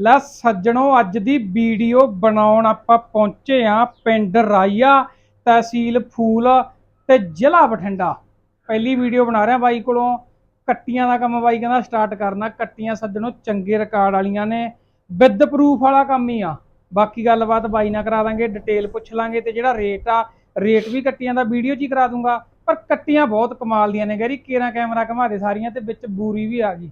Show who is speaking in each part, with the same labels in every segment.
Speaker 1: ਲੈ ਸੱਜਣੋ, ਅੱਜ ਦੀ ਵੀਡੀਓ ਬਣਾਉਣ ਆਪਾਂ ਪਹੁੰਚੇ ਆ ਪਿੰਡ ਰਾਈਆ ਤਹਿਸੀਲ ਫੂਲ ਤੇ ਜ਼ਿਲ੍ਹਾ ਬਠਿੰਡਾ। ਪਹਿਲੀ ਵੀਡੀਓ ਬਣਾ ਰਿਹਾ ਬਾਈ ਕੋਲੋਂ। ਕੱਟੀਆਂ ਦਾ ਕੰਮ ਬਾਈ ਕਹਿੰਦਾ ਸਟਾਰਟ ਕਰਨਾ। ਕੱਟੀਆਂ ਸੱਜਣੋ ਚੰਗੇ ਰਿਕਾਰਡ ਵਾਲੀਆਂ ਨੇ। ਵਿਦ ਪ੍ਰੂਫ ਵਾਲਾ ਕੰਮ ਹੀ ਆ। ਬਾਕੀ ਗੱਲਬਾਤ ਬਾਈ ਨਾਲ ਕਰਾ ਦਾਂਗੇ ਡਿਟੇਲ ਪੁੱਛ ਲਾਂਗੇ ਤੇ ਜਿਹੜਾ ਰੇਟ ਆ ਰੇਟ ਵੀ ਕੱਟੀਆਂ ਦਾ ਵੀਡੀਓ 'ਚ ਹੀ ਕਰਾ ਦੂੰਗਾ। ਪਰ ਕੱਟੀਆਂ ਬਹੁਤ ਕਮਾਲ ਦੀਆਂ ਨੇ ਗੈਰੀ। ਕੇਰਾ ਕੈਮਰਾ ਘੁਮਾ ਦੇ ਸਾਰੀਆਂ ਤੇ ਵਿੱਚ ਬੂਰੀ ਵੀ ਆ ਗਈ।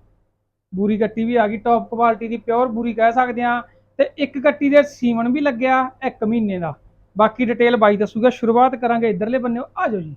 Speaker 1: ਬੂਰੀ ਕੱਟੀ ਵੀ ਆ ਗਈ ਟੌਪ ਕੁਆਲਿਟੀ ਦੀ ਪਿਓਰ ਬੂਰੀ ਕਹਿ ਸਕਦੇ ਆ ਤੇ ਇੱਕ ਕੱਟੀ ਦੇ ਸੀਮਨ ਵੀ ਲੱਗਿਆ ਇੱਕ ਮਹੀਨੇ ਦਾ। ਬਾਕੀ ਡਿਟੇਲ ਬਾਈ ਦੱਸੂਗਾ ਸ਼ੁਰੂਆਤ ਕਰਾਂਗੇ ਇਧਰਲੇ ਬੰਨਿਓ। ਆ ਜਾਓ ਜੀ।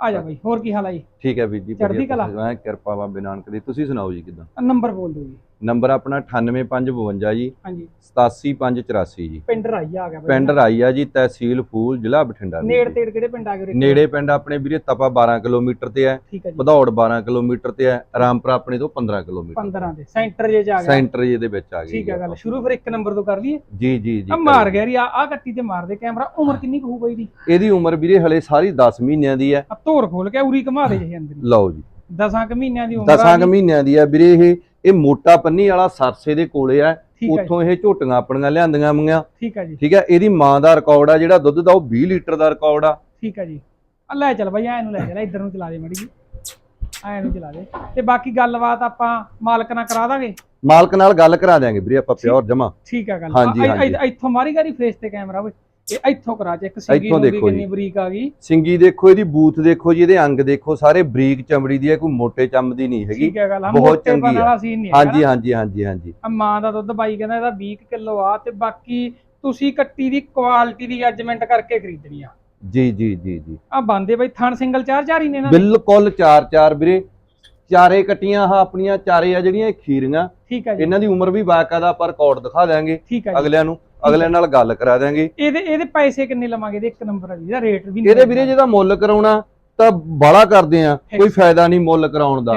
Speaker 1: ਆ ਜਾ ਬਾਈ ਹੋਰ ਕੀ ਹਾਲ ਆ ਜੀ?
Speaker 2: ਠੀਕ ਹੈ ਵੀਰ ਜੀ
Speaker 1: ਚੜ੍ਹਦੀ ਕਲਾ।
Speaker 2: ਕਿਰਪਾ ਬਾਬੇ ਨਾਨਕ ਦੀ। ਤੁਸੀਂ ਸੁਣਾਓ ਜੀ ਕਿਦਾਂ?
Speaker 1: ਨੰਬਰ ਬੋਲ ਦਿਓ ਜੀ।
Speaker 2: ਨੰਬਰ ਆਪਣਾ 98552 ਜੀ
Speaker 1: ਹਾਂਜੀ।
Speaker 2: 87584 ਜੀ।
Speaker 1: ਪਿੰਡ ਰਾਈਆ ਆ ਗਿਆ ਬਾਈ।
Speaker 2: ਪਿੰਡ ਰਾਈਆ ਜੀ ਤਹਿਸੀਲ ਫੂਲ ਜ਼ਿਲ੍ਹਾ ਬਠਿੰਡਾ ਵੀਰ
Speaker 1: ਨੇੜ
Speaker 2: ਜੀ।
Speaker 1: ਤੇੜ ਕਿਹੜੇ ਪਿੰਡ ਆ ਗਏ?
Speaker 2: ਨੇੜੇ ਪਿੰਡ ਆਪਣੇ ਵੀਰੇ ਤਪਾ 12 ਕਿਲੋਮੀਟਰ ਤੇ ਹੈ
Speaker 1: ਠੀਕ ਹੈ ਜੀ।
Speaker 2: ਭਦੌੜ 12 ਕਿਲੋਮੀਟਰ ਤੇ ਹੈ ਰਾਮਪੁਰਾ ਆਪਣੇ ਤੋਂ 15 ਕਿਲੋਮੀਟਰ।
Speaker 1: 15 ਦੇ ਸੈਂਟਰ ਜੇ ਚ ਆ ਗਿਆ।
Speaker 2: ਸੈਂਟਰ ਜੀ ਦੇ ਵਿੱਚ ਆ ਗਈ
Speaker 1: ਠੀਕ ਹੈ ਗੱਲ ਸ਼ੁਰੂ ਫਿਰ ਇੱਕ ਨੰਬਰ ਤੋਂ ਕਰ ਲਈਏ।
Speaker 2: ਜੀ ਜੀ ਜੀ
Speaker 1: ਆ ਮਾਰ ਗਿਆ ਰੀ ਆ ਆ ਕੱਟੀ ਤੇ ਮਾਰ ਦੇ ਕੈਮਰਾ ਉਮਰ ਕਿੰਨੀ ਕੁ ਹੋਊ ਬਾਈ ਦੀ?
Speaker 2: ਇਹਦੀ ਉਮਰ ਵੀਰੇ ਹਲੇ ਸਾਰੀ 10 ਮਹੀਨਿਆਂ ਦੀ ਹੈ।
Speaker 1: ਆ ਧੋਰ ਖੋਲ ਕੇ ਉਰੀ ਘਮਾ ਦੇ ਜਿਹੇ ਅੰਦਰ
Speaker 2: ਲਓ ਜੀ।
Speaker 1: 10 ਕੁ ਮਹੀਨਿਆਂ ਦੀ ਉਮਰ ਆ
Speaker 2: 10 ਮਹੀਨਿਆਂ ਦੀ ਹੈ ਵੀਰੇ ਇਹ ਇਹ ਮੋਟਾ ਪੰਨੀ ਵਾਲਾ ਸਰਸੇ ਦੇ ਕੋਲੇ ਆ ਉੱਥੋਂ ਇਹ ਝੋਟੀਆਂ ਆਪਣੀਆਂ ਲਿਆਂਦੀਆਂ ਮੰਗੀਆਂ।
Speaker 1: ਠੀਕ ਹੈ ਜੀ।
Speaker 2: ਠੀਕ ਹੈ ਇਹਦੀ ਮਾਂ ਦਾ ਰਿਕਾਰਡ ਆ ਜਿਹੜਾ ਦੁੱਧ ਦਾ ਉਹ 20 ਲੀਟਰ ਦਾ ਰਿਕਾਰਡ ਆ।
Speaker 1: ਠੀਕ ਹੈ ਜੀ। ਆ ਲੈ ਚੱਲ ਬਾਈ ਐ ਨੂੰ ਲੈ ਚੱਲ ਇੱਧਰ ਨੂੰ ਚਲਾ ਦੇ ਮੜੀ ਜੀ। ਐ ਨੂੰ ਚਲਾ ਦੇ। ਤੇ ਬਾਕੀ ਗੱਲਬਾਤ ਆਪਾਂ ਮਾਲਕ ਨਾਲ ਕਰਾ ਦਾਂਗੇ?
Speaker 2: ਮਾਲਕ ਨਾਲ ਗੱਲ ਕਰਾ ਦਿਆਂਗੇ ਵੀਰੇ ਆਪਾਂ ਪਿਓਰ ਜਮਾ।
Speaker 1: ਠੀਕ ਹੈ ਗੱਲ।
Speaker 2: ਹਾਂਜੀ,
Speaker 1: ਇੱਥੋਂ ਮਾਰੀ ਗਾਰੀ ਫੇਸ ਤੇ ਕੈਮਰਾ ਓਏ ਇਹ ਇੱਥੋਂ ਕਰਾ ਚੈੱਕ ਸਿੰਗੀ
Speaker 2: ਇੱਥੋਂ ਦੇਖੋ
Speaker 1: ਕਿੰਨੀ
Speaker 2: ਜੀ।
Speaker 1: ਬਰੀਕ ਆ ਗਈ।
Speaker 2: ਸਿੰਗੀ ਦੇਖੋ ਇਹਦੀ ਬੂਥ ਦੇਖੋ ਜੀ ਇਹਦੇ ਅੰਗ ਦੇਖੋ ਸਾਰੇ ਬਰੀਕ ਚਮੜੀ ਦੀ ਹੈ ਕੋਈ ਮੋਟੇ ਚੰਮ ਦੀ ਨਹੀਂ ਹੈਗੀ।
Speaker 1: ਹੈ ਆ
Speaker 2: ਬਹੁਤ ਚੰਗੀ ਆ।
Speaker 1: ਨਹੀਂ
Speaker 2: ਹਾਂਜੀ ਹਾਂਜੀ ਹਾਂਜੀ ਹਾਂਜੀ।
Speaker 1: ਆ ਮਾਂ ਦਾ ਦੁੱਧ ਬਾਈ ਕਹਿੰਦਾ ਇਹਦਾ 20 ਕਿਲੋ ਆ ਤੇ ਬਾਕੀ ਤੁਸੀਂ ਕੱਟੀ ਦੀ ਕੁਆਲਿਟੀ ਦੀ ਜੱਜਮੈਂਟ ਕਰਕੇ ਖਰੀਦਣੀ ਆ।
Speaker 2: ਜੀ ਜੀ ਜੀ ਜੀ।
Speaker 1: ਆ ਬੰਦੇ ਬਾਈ ਥਣ ਸਿੰਗਲ ਚਾਰ ਚਾਰ ਹੀ ਨੇ ਨਾ
Speaker 2: ਬਿਲਕੁਲ ਚਾਰ ਚਾਰ ਵੀਰੇ। ਚਾਰੇ ਕਟੀਆਂ ਆਹ ਆਪਣੀਆਂ ਚਾਰੇ ਆ ਜਿਹੜੀਆਂ ਖੀਰੀਆਂ।
Speaker 1: ਠੀਕ ਹੈ ਜੀ।
Speaker 2: ਇਹਨਾਂ ਦੀ ਉਮਰ ਵੀ ਬਾਕਾਇਦਾ ਆਪਾਂ ਰਿਕਾਰਡ ਦਿਖਾ
Speaker 1: ਹੈ ਜੀ।
Speaker 2: ਅਗਲਿਆਂ ਨੂੰ। ਅਗਲਿਆਂ ਨਾਲ ਗੱਲ ਕਰਾ ਦਿਆਂਗੇ।
Speaker 1: ਇਹਦੇ ਇਹਦੇ ਪੈਸੇ ਕਿੰਨੇ ਲਵਾਂਗੇ? ਇਹਦੇ ਇੱਕ ਨੰਬਰ ਜੀ ਇਹਦਾ ਰੇਟ ਵੀ
Speaker 2: ਇਹਦੇ ਵੀਰੇ ਜਿਹਦਾ ਮੁੱਲ ਕਰਾਉਣਾ ਤਾਂ ਬਾਲਾ ਕਰਦੇ ਆ ਕੋਈ ਫਾਇਦਾ ਨਹੀਂ ਮੁੱਲ ਕਰਾਉਣ ਦਾ।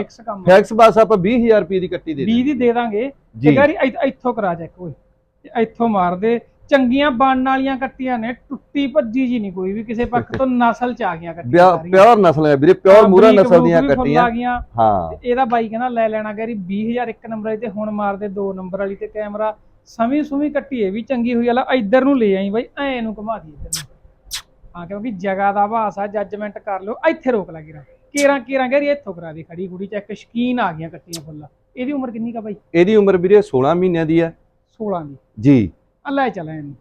Speaker 1: ਫਿਕਸ
Speaker 2: ਬਸ ਆਪਾਂ 20000 ਰੁਪਏ ਦੀ ਕੱਟੀ ਦੇ
Speaker 1: 20 ਦੀ ਦੇ ਦਾਂਗੇ। ਤੇ ਗਾਰੀ ਇੱਥ- ਕਰਾ ਚੈੱਕ ਓਏ। ਇੱਥੋਂ ਮਾਰ ਦੇ। ਚੰਗੀਆਂ ਬਣਨ ਵਾਲੀਆਂ ਕੱਟੀਆਂ ਨੇ ਟੁੱਟੀ ਭੱਜੀ ਜੀ ਨਹੀਂ ਕੋਈ ਵੀ ਕਿਸੇ ਪੱਖ ਤੋਂ ਨਸਲ ਚ ਆ ਗਈਆਂ ਕੱਟੀਆਂ।
Speaker 2: ਪਿਓਰ ਨਸਲ ਹੈ ਵੀਰੇ ਪਿਓਰ ਮੂਰਾ ਨਸਲ ਦੀਆਂ ਕੱਟੀਆਂ। ਹਾਂ।
Speaker 1: ਇਹਦਾ ਬਾਈ ਕਹਿੰਦਾ ਲੈ ਲੈਣਾ ਗੈਰੀ 20000 ਇੱਕ ਨੰਬਰ ਵਾਲੀ ਤੇ ਹੁਣ ਮਾਰ ਦੇ ਦੋ ਨੰਬਰ ਵਾਲੀ ਤੇ ਕੈਮਰਾ। ਸਮੀ ਸੁਮੀ ਕੱਟੀ ਇਹ ਵੀ ਚੰਗੀ ਹੋਈ ਆ ਇੱਧਰ ਨੂੰ ਲੈ ਆਈ ਬਾਈ ਐ ਨੂੰ ਘੁਮਾ ਦੀ ਇੱਧਰ ਹਾਂ ਕਿਉਂਕਿ ਜਗ੍ਹਾ ਦਾ ਭਾਸ ਆ ਜੱਜਮੈਂਟ ਕਰ ਲਿਓ ਇੱਥੇ ਰੋਕ ਲਾ ਗਿਰਾ। ਕੇਰਾਂ ਕੇਰਾਂ ਗੈਰੀ ਇੱਥੋਂ ਕਰਾ ਦੇ ਖੜੀ ਕੁੜੀ ਚੈੱਕ ਸ਼ਕੀਨ ਆ ਗਈਆਂ ਕੱਟੀਆਂ ਫੁੱਲ। ਇਹਦੀ ਉਮਰ ਕਿੰਨੀ ਕਾ ਬਾਈ?
Speaker 2: ਇਹਦੀ ਉਮਰ ਵੀਰੇ 16 ਮਹੀਨਿਆਂ ਦੀ ਹੈ
Speaker 1: 16 ਦੀ।
Speaker 2: ਜੀ।
Speaker 1: ਆ ਲੈ ਚੱਲ ਇਹਨੂੰ।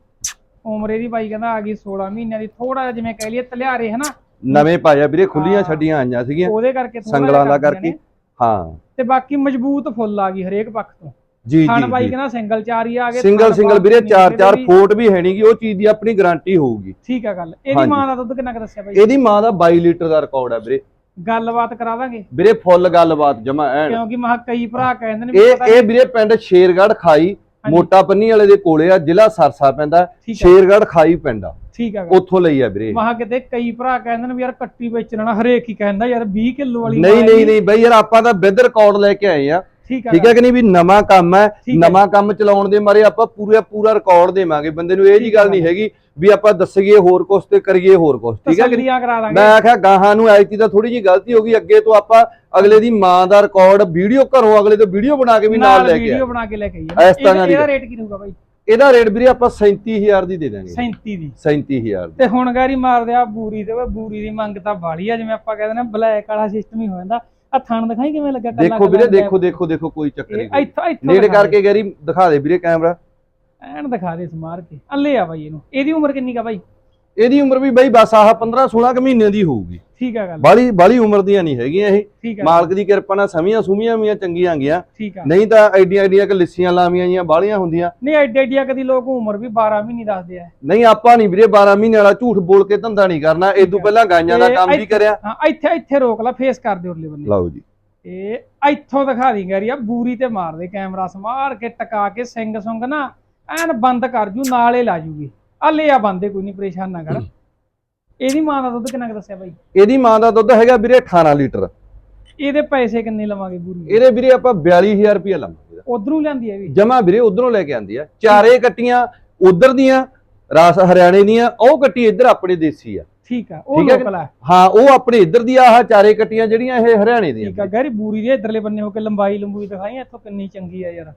Speaker 1: ਉਮਰ ਇਹਦੀ ਬਾਈ ਕਹਿੰਦਾ ਆ ਗਈ 16 ਮਹੀਨਿਆਂ ਦੀ ਥੋੜਾ ਜਿਹਾ ਜਿਵੇਂ ਕਹਿ ਲਈਏ ਤਲਿਆਰੇ ਹਨਾ?
Speaker 2: ਨਵੇਂ ਪਾਇਆ ਵੀਰੇ ਖੁੱਲੀਆਂ। ਛੱਡੀਆਂ ਆਈਆਂ ਸੀਗੀਆਂ।
Speaker 1: ਉਹਦੇ ਕਰਕੇ
Speaker 2: ਸੰਗਲਾਂ ਦਾ ਕਰਕੇ। ਹਾਂ।
Speaker 1: ਤੇ ਬਾਕੀ ਮਜ਼ਬੂਤ ਫੁੱਲ ਆ ਗਈ ਹਰੇਕ ਪੱਖ ਤੋਂ।
Speaker 2: ਜੀ ਜੀ
Speaker 1: ਬਾਈ
Speaker 2: ਜੀ।
Speaker 1: ਕਹਿੰਦਾ ਸਿੰਗਲ ਚਾਰ ਹੀ ਆ ਗਏ
Speaker 2: ਸਿੰਗਲ ਸਿੰਗਲ ਵੀਰੇ ਚਾਰ ਚਾਰ ਫੋਟ ਵੀ ਹੈ ਨਹੀਂਗੀ ਉਹ ਚੀਜ਼ ਦੀ ਆਪਣੀ ਗਾਰੰਟੀ ਹੋਊਗੀ।
Speaker 1: ਠੀਕ ਆ ਗੱਲ। ਇਹਦੀ। ਮਾਂ ਦਾ ਦੁੱਧ ਕਿੰਨਾ ਕੁ ਦੱਸਿਆ ਬਾਈ?
Speaker 2: ਇਹਦੀ ਮਾਂ ਦਾ 22 ਲੀਟਰ ਦਾ ਰਿਕਾਰਡ ਹੈ ਵੀਰੇ।
Speaker 1: ਗੱਲਬਾਤ ਕਰਾਵਾਂਗੇ
Speaker 2: ਵੀਰੇ ਫੁੱਲ ਗੱਲਬਾਤ ਜਮਾ ਐਨ।
Speaker 1: ਕਿਉਂਕਿ ਮਹਾ ਕਈ ਭਰਾ ਕਹਿੰਦੇ ਨੇ
Speaker 2: ਇਹ ਇਹ ਵੀਰੇ ਪਿੰਡ ਸ਼ੇਰਗੜ੍ਹ ਖਾਈ। ਮੋਟਾ ਪੰਨੀ ਵਾਲੇ ਦੇ ਕੋਲੇ ਆ ਜ਼ਿਲ੍ਹਾ ਸਰਸਾ ਪੈਂਦਾ
Speaker 1: ਠੀਕ ਆ।
Speaker 2: ਸ਼ੇਰਗੜ੍ਹ ਖਾਈ ਪਿੰਡ ਆ।
Speaker 1: ਠੀਕ ਆ
Speaker 2: ਉੱਥੋਂ ਲਈ ਆ ਵੀਰੇ।
Speaker 1: ਮਹਾ ਕਿਤੇ ਕਈ ਭਰਾ ਕਹਿੰਦੇ ਨੇ ਵੀ ਯਾਰ ਕੱਟੀ ਵੇਚਣਾ ਹਰੇਕ ਹੀ ਕਹਿੰਦਾ ਯਾਰ 20 ਕਿਲੋ ਵਾਲੀ
Speaker 2: ਨਹੀਂ ਨਹੀਂ। ਨਹੀਂ ਬਈ ਯਾਰ ਆਪਾਂ ਤਾਂ ਵਿਦ ਰਿਕਾਰਡ ਲੈ ਕੇ ਆਏ ਆ।
Speaker 1: ਠੀਕ
Speaker 2: ਹੈ ਕਿ ਨਹੀਂ ਵੀ ਨਵਾਂ ਕੰਮ ਹੈ। ਨਵਾਂ ਕੰਮ ਚਲਾਉਣ ਦੇ ਮਾਰੇ ਆਪਾਂ ਪੂਰਾ ਪੂਰਾ ਰਿਕਾਰਡ ਦੇਵਾਂਗੇ। ਬੰਦੇ ਨੂੰ ਇਹ ਜੀ ਗੱਲ। ਨਹੀਂ ਹੈਗੀ ਵੀ ਆਪਾਂ ਦੱਸੀਏ ਹੋਰ ਕੁਛ ਤੇ ਕਰੀਏ ਹੋਰ ਕੁਛ ਠੀਕ ਹੈ ਕਿ ਨਹੀਂ? ਮੈਂ ਆਖਿਆ ਗਾਹਾਂ ਨੂੰ ਐਤੀ ਤਾਂ ਥੋੜੀ ਜੀ ਗਲਤੀ ਹੋ ਗਈ ਅੱਗੇ ਤੋਂ ਆਪਾਂ ਅਗਲੇ ਦੀ ਮਾਂ ਦਾ ਰਿਕਾਰਡ ਵੀਡੀਓ ਘਰੋਂ ਅਗਲੇ ਤੋਂ ਵੀਡੀਓ ਬਣਾ ਕੇ ਵੀ ਨਾਲ ਲੈ ਕੇ
Speaker 1: ਵੀਡੀਓ
Speaker 2: ਆਏ।
Speaker 1: ਬਣਾ ਕੇ ਲੈ ਕੇ ਆਈਏ।
Speaker 2: ਇਸ ਤਰ੍ਹਾਂ ਦੀ
Speaker 1: ਇਹਦਾ ਰੇਟ ਕੀ ਰਹੂਗਾ ਬਾਈ?
Speaker 2: ਇਹਦਾ ਰੇਟ ਵੀਰੇ ਆਪਾਂ 37000 ਦੀ ਦੇ ਦਾਂਗੇ।
Speaker 1: 37 ਦੀ।
Speaker 2: 37000 ਦੀ।
Speaker 1: ਤੇ ਹੁਣ ਗਾਰੀ ਮਾਰਦੇ ਆ ਬੂਰੀ ਤੇ ਬੂਰੀ ਦੀ ਮੰਗ ਤਾਂ ਬਾਲੀ ਆ ਜਿਵੇਂ ਆਪਾਂ ਕਹਿੰਦੇ ਨੇ ਬਲੈਕ ਵਾਲਾ ਸਿਸਟਮ ਹੀ ਹੋ ਜਾਂਦਾ। ਆ ਥਣ ਦਿਖਾਈ ਕਿਵੇਂ ਲੱਗਾ ਕੱਲਾ
Speaker 2: ਦੇਖੋ ਵੀਰੇ ਦੇਖੋ ਦੇਖੋ ਦੇਖੋ ਕੋਈ ਚੱਕਰ ਨਹੀਂ
Speaker 1: ਇੱਥੋਂ ਇੱਥੋਂ
Speaker 2: ਨੇੜੇ। ਕਰਕੇ ਗੈਰੀ ਦਿਖਾ ਦੇ ਵੀਰੇ ਕੈਮਰਾ
Speaker 1: ਐਨ ਦਿਖਾ ਦੇ ਸਮਾਰ ਕੇ। ਅੱਲੇ ਆ ਬਾਈ ਇਹਨੂੰ। ਇਹਦੀ ਉਮਰ ਕਿੰਨੀ ਕਾ ਬਾਈ?
Speaker 2: ਇਹਦੀ ਉਮਰ ਵੀ ਬਈ ਬਸ ਆਹ 15 16 ਕੁ ਮਹੀਨਿਆਂ ਦੀ ਹੋਊਗੀ।
Speaker 1: ਠੀਕ ਆ ਗੱਲ।
Speaker 2: ਬਾਲੀ ਬਾਲੀ ਉਮਰ ਦੀਆਂ ਨਹੀਂ ਹੈਗੀਆਂ ਇਹ। ਮਾਲਕ ਦੀ ਕਿਰਪਾ ਨਾਲ ਸਮੀਆਂ ਸੁਮੀਆਂ ਵੀਆਂ ਚੰਗੀਆਂ ਗਈਆਂ
Speaker 1: ਠੀਕ ਆ।
Speaker 2: ਨਹੀਂ ਤਾਂ ਐਡੀਆਂ ਐਡੀਆਂ ਕਿ ਲਿੱਸੀਆਂ ਲਾਵੀਆਂ ਜੀਆਂ ਬਾਲੀਆਂ ਹੁੰਦੀਆਂ।
Speaker 1: ਨਹੀਂ ਐਡੇ ਐਡੀਆਂ ਕਦੀ ਲੋਕ ਉਮਰ ਵੀ 12 ਮਹੀਨੇ ਦੱਸਦੇ ਆ।
Speaker 2: ਨਹੀਂ ਆਪਾਂ ਨਹੀਂ ਵੀਰੇ 12 ਮਹੀਨੇ ਵਾਲਾ ਝੂਠ ਬੋਲ ਕੇ ਧੰਦਾ ਨਹੀਂ ਕਰਨਾ। ਇਦੋਂ
Speaker 1: ਹੈ।
Speaker 2: ਪਹਿਲਾਂ ਗਾਈਆਂ ਦਾ ਕੰਮ ਵੀ ਕਰਿਆ।
Speaker 1: ਹਾਂ ਇੱਥੇ ਇੱਥੇ ਰੋਕ ਲਾ ਫੇਸ ਕਰ ਦੇ ਉਰਲੇ ਬੰਨੇ
Speaker 2: ਲਓ ਜੀ।
Speaker 1: ਇਹ ਇੱਥੋਂ ਦਿਖਾ ਦੀ ਗਾਰੀ ਆ ਬੂਰੀ ਤੇ ਮਾਰ ਦੇ ਕੈਮਰਾ ਸਮਾਰ ਕੇ ਟਕਾ ਕੇ ਸਿੰਘ ਸੁੰਗ ਨਾ ਐਨ ਬੰਦ ਕਰ ਜੂ ਨਾਲੇ ਲਾ ਜੂਗੀ। ਅੱਲੇ ਆ ਬੰਦੇ ਕੋਈ ਨਹੀਂ ਪਰੇਸ਼ਾਨ ਨਾ ਕਰ। ਇਹਦੀ ਮਾਂ ਦਾ ਦੁੱਧ ਕਿੰਨਾ ਕੁ ਦੱਸਿਆ ਬਾਈ?
Speaker 2: ਇਹਦੀ ਮਾਂ ਦਾ ਦੁੱਧ ਹੈਗਾ ਵੀਰੇ 18 ਲੀਟਰ।
Speaker 1: ਇਹਦੇ ਪੈਸੇ ਕਿੰਨੇ ਲਵਾਂਗੇ ਬੂਰੀ
Speaker 2: ਇਹਦੇ ਵੀਰੇ ਆਪਾਂ 42000 ਰੁਪਏ ਲਵਾਂਗੇ
Speaker 1: ਉਧਰੋਂ ਲਿਆਂਦੀ ਹੈ ਵੀ?
Speaker 2: ਜਮਾ ਵੀਰੇ ਉਧਰੋਂ ਲੈ ਕੇ ਆਂਦੀ ਆ। ਚਾਰੇ ਕੱਟੀਆਂ ਉਧਰ ਦੀਆਂ ਰਾਸ ਹਰਿਆਣੇ ਦੀਆਂ ਉਹ ਕੱਟੀ ਇੱਧਰ ਆਪਣੇ ਦੇਸੀ ਆ।
Speaker 1: ਠੀਕ ਆ ਉਹ ਲੋਕਲ ਆ।
Speaker 2: ਹਾਂ ਉਹ ਆਪਣੇ ਇੱਧਰ ਦੀਆਂ ਆਹ ਚਾਰੇ ਕੱਟੀਆਂ ਜਿਹੜੀਆਂ ਇਹ ਹਰਿਆਣੇ ਦੀਆਂ
Speaker 1: ਠੀਕ ਆ ਗਾਰੀ ਬੂਰੀ ਦੇ ਇਧਰਲੇ ਬੰਨੇ ਹੋ ਕੇ ਲੰਬਾਈ ਲੰਬੂਈ ਦਿਖਾਈ ਇੱਥੋਂ ਕਿੰਨੀ ਚੰਗੀ ਆ ਯਾਰ।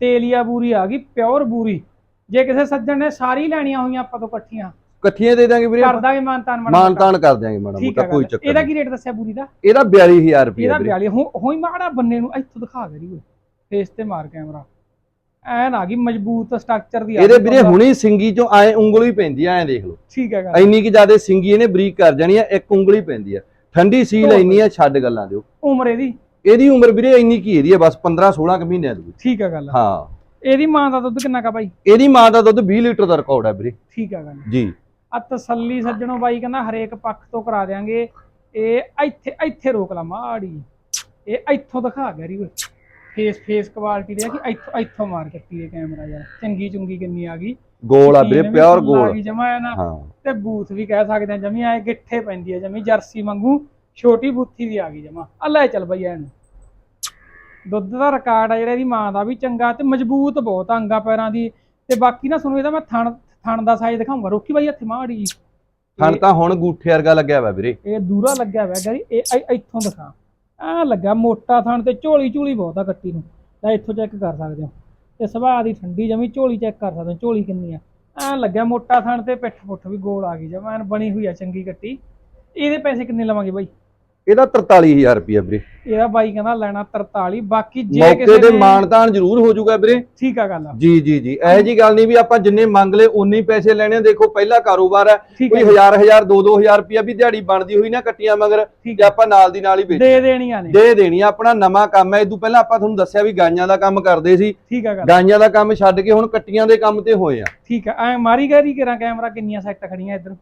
Speaker 1: ਤੇਲੀਆ ਬੂਰੀ ਆ ਗਈ ਪਿਓਰ ਬੂਰੀ। ਜੇ ਕਿਸੇ ਸੱਜਣ ਨੇ ਸਾਰੀ ਲੈਣੀਆਂ ਹੋਈਆਂ ਆਪਾਂ ਤੋਂ ਇਕੱਠੀਆਂ
Speaker 2: ਇਕੱਠੀਆਂ ਦੇ ਦਾਂਗੇ ਵੀਰੇ
Speaker 1: ਕਰ ਦਾਂਗੇ ਮਾਨਤਾਨ ਮਾੜਾ
Speaker 2: ਮਾਨ
Speaker 1: ਮੋਟਾ।
Speaker 2: ਤਾਨ ਕਰ ਦਿਆਂਗੇ ਮਾੜਾ ਮੋਟਾ ਕੋਈ। ਚੱਕਰ
Speaker 1: ਇਹਦਾ ਕੀ ਰੇਟ ਦੱਸਿਆ ਬੂਰੀ ਦਾ?
Speaker 2: ਇਹਦਾ 42000 ਰੁਪਏ
Speaker 1: ਇਹਦਾ
Speaker 2: ਵੀਰੇ
Speaker 1: 42 ਹੋ ਹੋਈ ਮਾੜਾ ਬੰਨੇ ਨੂੰ ਇੱਥੋਂ ਦਿਖਾ ਕਰੀ ਓਏ ਫੇਸ ਤੇ ਮਾਰ ਕੈਮਰਾ ਐਨ ਆ ਗਈ ਮਜ਼ਬੂਤ ਸਟਰਕਚਰ ਦੀ
Speaker 2: ਇਹਦੇ ਵੀਰੇ। ਹੁਣੀ ਸਿੰਗੀ ਚੋਂ ਐ ਉਂਗਲੀ ਪੈਂਦੀ ਆ ਐ ਦੇਖ ਲਓ।
Speaker 1: ਠੀਕ ਹੈ ਗੱਲ
Speaker 2: ਇੰਨੀ ਕਿ ਜਿਆਦੇ ਸਿੰਗੀ ਇਹਨੇ ਬਰੀਕ ਕਰ ਜਾਣੀ ਆ ਇੱਕ ਉਂਗਲੀ ਪੈਂਦੀ ਆ। ਠੰਡੀ ਸੀਲ ਇੰਨੀ ਆ ਛੱਡ ਗੱਲਾਂ ਦਿਓ।
Speaker 1: ਉਮਰ ਇਹਦੀ?
Speaker 2: ਇਹਦੀ ਉਮਰ ਵੀਰੇ ਇੰਨੀ ਕੀ ਇਹਦੀ ਆ ਬਸ 15 16 ਕੁ ਮਹੀਨਿਆਂ ਦੀ।
Speaker 1: ਠੀਕ ਹੈ ਗੱਲ
Speaker 2: ਹਾਂ।
Speaker 1: ਇਹਦੀ ਮਾਂ ਦਾ ਦੁੱਧ ਕਿੰਨਾ ਕਾ ਬਾਈ?
Speaker 2: ਇਹਦੀ ਮਾਂ ਦਾ ਦੁੱਧ 20 ਲੀਟਰ ਦਾ ਰਿਕਾਰਡ ਹੈ ਵੀਰੇ।
Speaker 1: ਠੀਕ ਹੈ ਗੱਲ।
Speaker 2: ਜੀ।
Speaker 1: ਆ ਤਸੱਲੀ ਸੱਜਣੋ ਬਾਈ ਕਹਿੰਦਾ ਹਰੇਕ ਪੱਖ ਤੋਂ ਕਰਾ ਦਿਆਂਗੇ। ਇਹ ਇੱਥੇ ਇੱਥੇ ਰੋਕ ਲਾ ਮਾੜੀ। ਇਹ ਇੱਥੋਂ ਦਿਖਾ ਗਿਆ ਰੀ ਫੇਸ ਫੇਸ ਕੁਆਲਿਟੀ ਦੇ ਕਿ ਇੱਥੋਂ ਇੱਥੋਂ ਮਾਰ ਕੱਟੀ ਇਹ ਕੈਮਰਾ ਯਾਰ। ਚੰਗੀ ਚੁੰਗੀ ਕਿੰਨੀ ਆ ਗਈ।
Speaker 2: ਗੋਲ ਆ ਵੀਰੇ ਪਿਓਰ
Speaker 1: ਆ
Speaker 2: ਗੋਲ।
Speaker 1: ਗਈ ਜਮਾ ਹੈ ਨਾ। ਤੇ ਬੂਥ ਵੀ ਕਹਿ ਸਕਦੇ ਆ ਜਮੀ ਐ ਗਿੱਠੇ ਪੈਂਦੀ ਆ ਜਮੀ ਜਰਸੀ ਵਾਂਗੂ। ਛੋਟੀ ਬੂਥੀ ਦੀ ਆ ਗਈ ਜਮਾ। ਆ ਲੈ ਚੱਲ ਬਈ ਐਨ। ਦੁੱਧ ਦਾ ਰਿਕਾਰਡ ਆ ਜਿਹੜਾ ਇਹਦੀ ਮਾਂ ਦਾ ਵੀ ਚੰਗਾ ਤੇ ਮਜ਼ਬੂਤ ਬਹੁਤ ਆ ਅੰਗਾ ਪੈਰਾਂ ਦੀ। ਤੇ ਬਾਕੀ ਨਾ ਤੁਹਾਨੂੰ ਇਹਦਾ ਮੈਂ ਥਣ ਥਣ ਦਾ ਸਾਈਜ਼ ਦਿਖਾਉਂਗਾ ਰੋਕੀ ਬਾਈ ਹੱਥੇ ਮਾੜੀ
Speaker 2: ਥਣ ਤਾਂ ਹੁਣ ਗੂਠੇ ਵਰਗਾ ਲੱਗਿਆ ਵਾ ਵੀਰੇ।
Speaker 1: ਇਹ ਦੂਰਾ ਲੱਗਿਆ ਹੋਇਆ ਗਰੀ ਇਹ ਇੱਥੋਂ ਦਿਖਾ। ਆ ਲੱਗਾ ਮੋਟਾ ਥਣ ਤੇ ਝੋਲੀ ਝੂਲੀ ਬਹੁਤ ਆ ਕੱਟੀ ਨੂੰ। ਤਾਂ ਇੱਥੋਂ ਚੈੱਕ ਕਰ ਸਕਦੇ ਹੋ। ਤੇ ਸੁਭਾਅ ਦੀ ਠੰਡੀ ਜਮੀ ਝੋਲੀ ਚੈੱਕ ਕਰ ਸਕਦੇ ਹੋ। ਝੋਲੀ ਕਿੰਨੀ ਆ। ਆ ਲੱਗਿਆ ਮੋਟਾ ਥਣ ਤੇ ਪਿੱਠ ਪੁੱਠ ਵੀ ਗੋਲ ਆ ਗਈ ਜਮਾ ਐਨ ਬਣੀ ਹੋਈ ਆ ਚੰਗੀ ਕੱਟੀ। ਇਹਦੇ ਪੈਸੇ ਕਿੰਨੇ ਲਵਾਂਗੇ ਬਾਈ?
Speaker 2: ਇਹਦਾ 43000 ਰੁਪਏ ਵੀਰੇ।
Speaker 1: ਇਹਦਾ ਬਾਈ ਕਹਿੰਦਾ ਲੈਣਾ 43 ਬਾਕੀ ਜੇ ਕਿਸੇ ਨੇ
Speaker 2: ਮਾਨਤਾਨ ਜ਼ਰੂਰ ਹੋ ਜਾਊਗਾ ਵੀਰੇ।
Speaker 1: ਠੀਕ ਆ ਗੱਲ
Speaker 2: ਜੀ ਜੀ ਜੀ। ਇਹ ਜੀ ਗੱਲ ਨਹੀਂ ਵੀ ਆਪਾਂ ਜਿੰਨੇ ਮੰਗ ਲਏ ਉਨੇ ਹੀ ਪੈਸੇ ਲੈਣੇ। ਦੇਖੋ ਪਹਿਲਾ ਕਾਰੋਬਾਰ ਹੈ ਕੋਈ
Speaker 1: ਹੈ
Speaker 2: ਹਜ਼ਾਰ ਹਜ਼ਾਰ 2 2000 ਰੁਪਏ ਵੀ ਦਿਹਾੜੀ ਬਣਦੀ ਹੋਈ ਨਾ ਕੱਟੀਆਂ ਮਗਰ ਤੇ ਆਪਾਂ ਨਾਲ ਦੀ ਨਾਲ ਹੀ ਵੇਚ
Speaker 1: ਦੇ ਦੇਣੀਆਂ ਨੇ।
Speaker 2: ਦੇ ਦੇਣੀ ਆ, ਆਪਣਾ ਨਵਾਂ ਕੰਮ ਹੈ ਇਦੋਂ ਪਹਿਲਾਂ ਆਪਾਂ ਤੁਹਾਨੂੰ ਦੱਸਿਆ ਵੀ ਗਾਈਆਂ ਦਾ ਕੰਮ ਕਰਦੇ ਸੀ।
Speaker 1: ਠੀਕ ਆ ਗੱਲ।
Speaker 2: ਗਾਈਆਂ ਦਾ ਕੰਮ ਛੱਡ ਕੇ ਹੁਣ ਕੱਟੀਆਂ ਦੇ ਕੰਮ ਤੇ ਹੋਏ ਆ।
Speaker 1: ਠੀਕ ਆ। ਐ ਮਾਰੀ ਗਰੀ ਕਰਾਂ ਕੈਮਰਾ ਕਿੰਨੀਆਂ ਸੈੱਟ ਖੜੀਆਂ ਇੱਧਰ।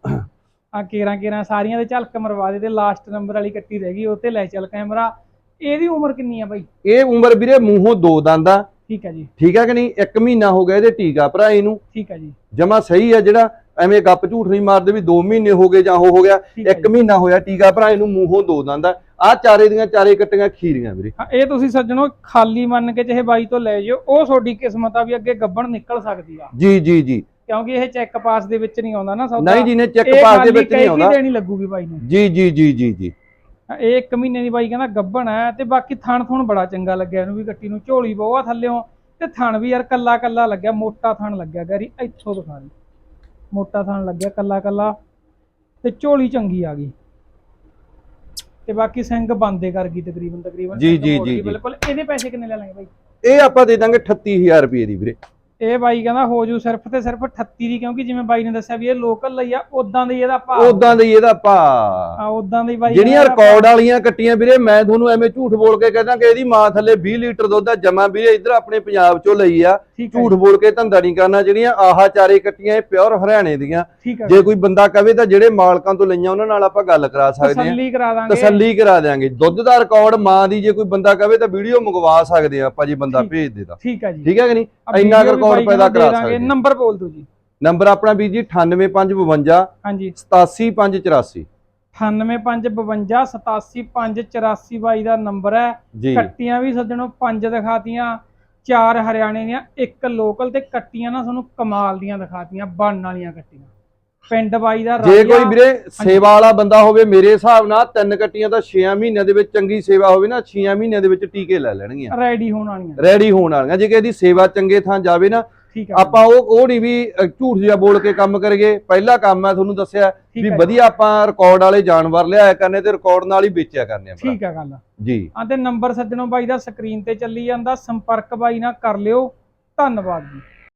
Speaker 1: ਆ ਕੇਰਾਂ ਕੇਰਾਂ ਸਾਰੀਆਂ ਦੇ ਝਲਕ ਮਰਵਾ ਦੇ ਤੇ ਲਾਸਟ ਨੰਬਰ ਵਾਲੀ ਕੱਟੀ ਰਹਿ ਗਈ ਉਹ ਤੇ ਲੈ ਚੱਲ ਕੈਮਰਾ। ਇਹਦੀ ਉਮਰ ਕਿੰਨੀ ਆ ਬਾਈ?
Speaker 2: ਇਹ ਉਮਰ ਵੀਰੇ ਮੂੰਹੋਂ ਦੋ ਦੰਦਾਂ
Speaker 1: ਠੀਕ ਆ ਜੀ।
Speaker 2: ਠੀਕ ਹੈ ਕਿ ਨਹੀਂ? ਇੱਕ ਮਹੀਨਾ ਹੋ ਗਿਆ ਇਹਦੇ ਟੀਕਾ ਭਰਾ ਇਹਨੂੰ।
Speaker 1: ਠੀਕ ਆ ਜੀ।
Speaker 2: ਜਮਾ ਸਹੀ ਹੈ ਜਿਹੜਾ ਐਵੇਂ ਗੱਪ ਝੂਠ ਨਹੀਂ ਮਾਰਦੇ ਵੀ 2 ਮਹੀਨੇ ਹੋ ਗਏ ਜਾਂ ਉਹ ਹੋ ਗਿਆ। ਇੱਕ। ਮਹੀਨਾ ਹੋਇਆ ਟੀਕਾ ਭਰਾ ਇਹਨੂੰ ਮੂੰਹੋਂ ਦੋ ਦੰਦਾਂ ਆ। ਚਾਰੇ ਦੀਆਂ ਚਾਰੇ ਕੱਟੀਆਂ ਖੀਰੀਆਂ ਵੀਰੇ।
Speaker 1: ਹਾਂ, ਇਹ ਤੁਸੀਂ ਸੱਜਣੋ ਖਾਲੀ ਮੰਨ ਕੇ ਚਾਹੇ ਬਾਈ ਤੋਂ ਲੈ ਜਿਓ ਉਹ ਤੁਹਾਡੀ ਕਿਸਮਤ ਆ ਵੀ ਅੱਗੇ ਗੱਬਣ ਨਿਕਲ ਸਕਦੀ ਆ।
Speaker 2: ਜੀ ਜੀ ਜੀ।
Speaker 1: ਕਿਉਂਕਿ ਇਹ ਚੈੱਕ ਪਾਸ ਦੇ ਵਿੱਚ ਨਹੀਂ ਆਉਂਦਾ ਨਾ ਸੌਦਾ।
Speaker 2: ਨਹੀਂ ਜੀ ਨੇ ਚੈੱਕ ਪਾਸ ਦੇ ਵਿੱਚ ਨਹੀਂ ਆਉਂਦਾ।
Speaker 1: ਦੇਣੀ ਲੱਗੂਗੀ ਬਾਈ ਨੂੰ।
Speaker 2: ਜੀ ਜੀ ਜੀ ਜੀ ਜੀ।
Speaker 1: ਇਹ ਇੱਕ ਮਹੀਨੇ ਦੀ ਬਾਈ ਕਹਿੰਦਾ ਗੱਬਣ ਹੈ ਤੇ ਬਾਕੀ ਥਣ ਥੁਣ ਬੜਾ ਚੰਗਾ ਲੱਗਿਆ ਇਹਨੂੰ ਵੀ ਗੱਟੀ ਨੂੰ ਝੋਲੀ ਬਹੁਤ ਆ ਥੱਲਿਓਂ ਤੇ ਥਣ ਵੀ ਯਾਰ ਕੱਲਾ ਕੱਲਾ ਲੱਗਿਆ ਮੋਟਾ ਥਣ ਲੱਗਿਆ ਗੈਰੀ ਇੱਥੋਂ ਦਿਖਾ ਦੇ। ਮੋਟਾ ਥਣ ਲੱਗਿਆ ਕੱਲਾ ਕੱਲਾ ਤੇ ਝੋਲੀ ਚੰਗੀ ਆ ਗਈ। ਤੇ ਬਾਕੀ ਸਿੰਘ ਬੰਦੇ ਕਰ ਗਈ ਤਕਰੀਬਨ ਤਕਰੀਬਨ
Speaker 2: ਜੀ, ਜੀ, ਜੀ।
Speaker 1: ਬਿਲਕੁਲ। ਇਹਦੇ ਪੈਸੇ ਕਿੰਨੇ ਲੈ ਲਾਂਗੇ ਬਾਈ?
Speaker 2: ਇਹ ਆਪਾਂ ਦੇ ਦਾਂਗੇ 38000 ਰੁਪਏ ਦੀ ਵੀਰੇ।
Speaker 1: ਇਹ ਬਾਈ ਕਹਿੰਦਾ ਹੋ ਜੂ ਸਿਰਫ ਤੇ ਸਿਰਫ 38 ਦੀ ਕਿਉਂਕਿ ਜਿਵੇਂ ਬਾਈ ਨੇ ਦੱਸਿਆ ਵੀ ਇਹ ਲੋਕਲ ਲਈ ਆ ਉਦਾਂ ਦੀ ਇਹਦਾ ਭਾਅ।
Speaker 2: ਉਦਾਂ ਦੀ ਇਹਦਾ ਭਾ
Speaker 1: ਆ ਉਦਾਂ ਦੀ ਬਾਈ
Speaker 2: ਜਿਹੜੀਆਂ ਰਿਕਾਰਡ ਵਾਲੀਆਂ ਕੱਟੀਆਂ ਵੀਰੇ ਮੈਂ ਤੁਹਾਨੂੰ ਐਵੇਂ ਝੂਠ ਬੋਲ ਕੇ ਕਹਿੰਦਾ ਕਿ ਇਹਦੀ ਮਾਂ ਥੱਲੇ 20 ਲੀਟਰ ਦੁੱਧ ਆ ਜਮਾ ਵੀਰੇ ਇੱਧਰ ਆਪਣੇ ਪੰਜਾਬ ਚੋਂ ਲਈ ਆ। ਝੂਠ ਬੋਲ ਕੇ ਧੰਦਾ ਨਹੀਂ ਕਰਨਾ ਜਿਹੜੀਆਂ ਆਹਾ ਚਾਰੇ ਕੱਟੀਆਂ ਇਹ ਪਿਓਰ ਹਰਿਆਣੇ ਦੀਆਂ। ਜੇ ਕੋਈ ਬੰਦਾ ਕਵੇ ਤਾਂ ਜਿਹੜੇ ਮਾਲਕਾਂ ਤੋਂ ਲਈਆਂ ਉਹਨਾਂ ਨਾਲ ਆਪਾਂ ਗੱਲ ਕਰਾ ਸਕਦੇ ਹਾਂ।
Speaker 1: ਤਸੱਲੀ ਕਰਾ ਦਾਂਗੇ।
Speaker 2: ਤਸੱਲੀ ਕਰਾ ਦਿਆਂਗੇ। ਦੁੱਧ ਦਾ ਰਿਕਾਰਡ ਮਾਂ ਦੀ ਜੇ ਕੋਈ ਬੰਦਾ ਕਵੇ ਤਾਂ ਵੀਡੀਓ ਮੰਗਵਾ ਸਕਦੇ ਆ ਆਪਾਂ ਜੇ ਬੰਦਾ। ਭੇਜ ਦੇ ਤਾਂ।
Speaker 1: ਠੀਕ ਹੈ ਜੀ।
Speaker 2: ਠੀਕ ਹੈ ਕਿ ਨਹੀਂ? ਇੰਨਾ ਰਿਕਾਰਡ
Speaker 1: ਬਾਈ
Speaker 2: ਕਰਾ
Speaker 1: ਦੇ ਦਾਂਗੇ।
Speaker 2: ਸਕਦੇ ਹਾਂ।
Speaker 1: ਨੰਬਰ ਬੋਲ ਦਿਓ ਜੀ।
Speaker 2: ਨੰਬਰ ਆਪਣਾ ਵੀਰ ਜੀ 98552
Speaker 1: ਹਾਂਜੀ।
Speaker 2: 87584
Speaker 1: 98552 87584 ਬਾਈ ਦਾ ਨੰਬਰ ਹੈ। ਕੱਟੀਆਂ ਵੀ ਸੱਜਣੋ ਪੰਜ ਦਿਖਾਤੀਆਂ। ਚਾਰ ਹਰਿਆਣੇ ਦੀਆਂ ਇੱਕ ਲੋਕਲ ਤੇ ਕੱਟੀਆਂ ਨਾ ਤੁਹਾਨੂੰ ਕਮਾਲ ਦੀਆਂ ਦਿਖਾਤੀਆਂ ਬਣਨ ਵਾਲੀਆਂ ਕੱਟੀਆਂ। ਪਿੰਡ ਬਾਈ ਦਾ
Speaker 2: ਜੇ ਕੋਈ ਵੀਰੇ ਸੇਵਾ ਵਾਲਾ ਬੰਦਾ ਹੋਵੇ ਮੇਰੇ ਹਿਸਾਬ ਨਾਲ ਤਿੰਨ ਕੱਟੀਆਂ ਤਾਂ 6 ਮਹੀਨਿਆਂ ਦੇ ਵਿੱਚ ਚੰਗੀ ਸੇਵਾ ਹੋਵੇ ਨਾ 6 ਮਹੀਨਿਆਂ ਦੇ ਵਿੱਚ ਟੀਕੇ ਲੈ ਲੈਣਗੀਆਂ।
Speaker 1: ਰੈਡੀ ਹੋਣ ਵਾਲੀਆਂ।
Speaker 2: ਰੈਡੀ ਹੋਣ ਵਾਲੀਆਂ। ਜੇ ਕਿਸੇ ਦੀ ਸੇਵਾ ਚੰਗੇ ਥਾਂ ਜਾਵੇ ਨਾ ਆਪਾਂ ਉਹ ਉਹ ਨਹੀਂ ਵੀ ਝੂਠ ਜਿਹਾ ਬੋਲ ਕੇ ਕੰਮ ਕਰੀਏ। ਪਹਿਲਾ ਕੰਮ ਹੈ ਤੁਹਾਨੂੰ ਦੱਸਿਆ ਵੀ ਵਧੀਆ ਆਪਾਂ ਰਿਕਾਰਡ ਵਾਲੇ ਜਾਨਵਰ ਲਿਆਇਆ ਕਰਨੇ ਤੇ ਰਿਕਾਰਡ ਨਾਲ ਹੀ ਵੇਚਿਆ ਕਰਨੇ ਆ ਭਰਾ।
Speaker 1: ਠੀਕ ਹੈ ਗੱਲ।
Speaker 2: ਜੀ।
Speaker 1: ਆ ਤੇ ਨੰਬਰ ਸੱਜਣੋ ਬਾਈ ਦਾ ਸਕਰੀਨ ਤੇ ਚੱਲੀ ਜਾਂਦਾ। ਸੰਪਰਕ ਬਾਈ ਨਾਲ ਕਰ ਲਿਓ। ਧੰਨਵਾਦ ਜੀ।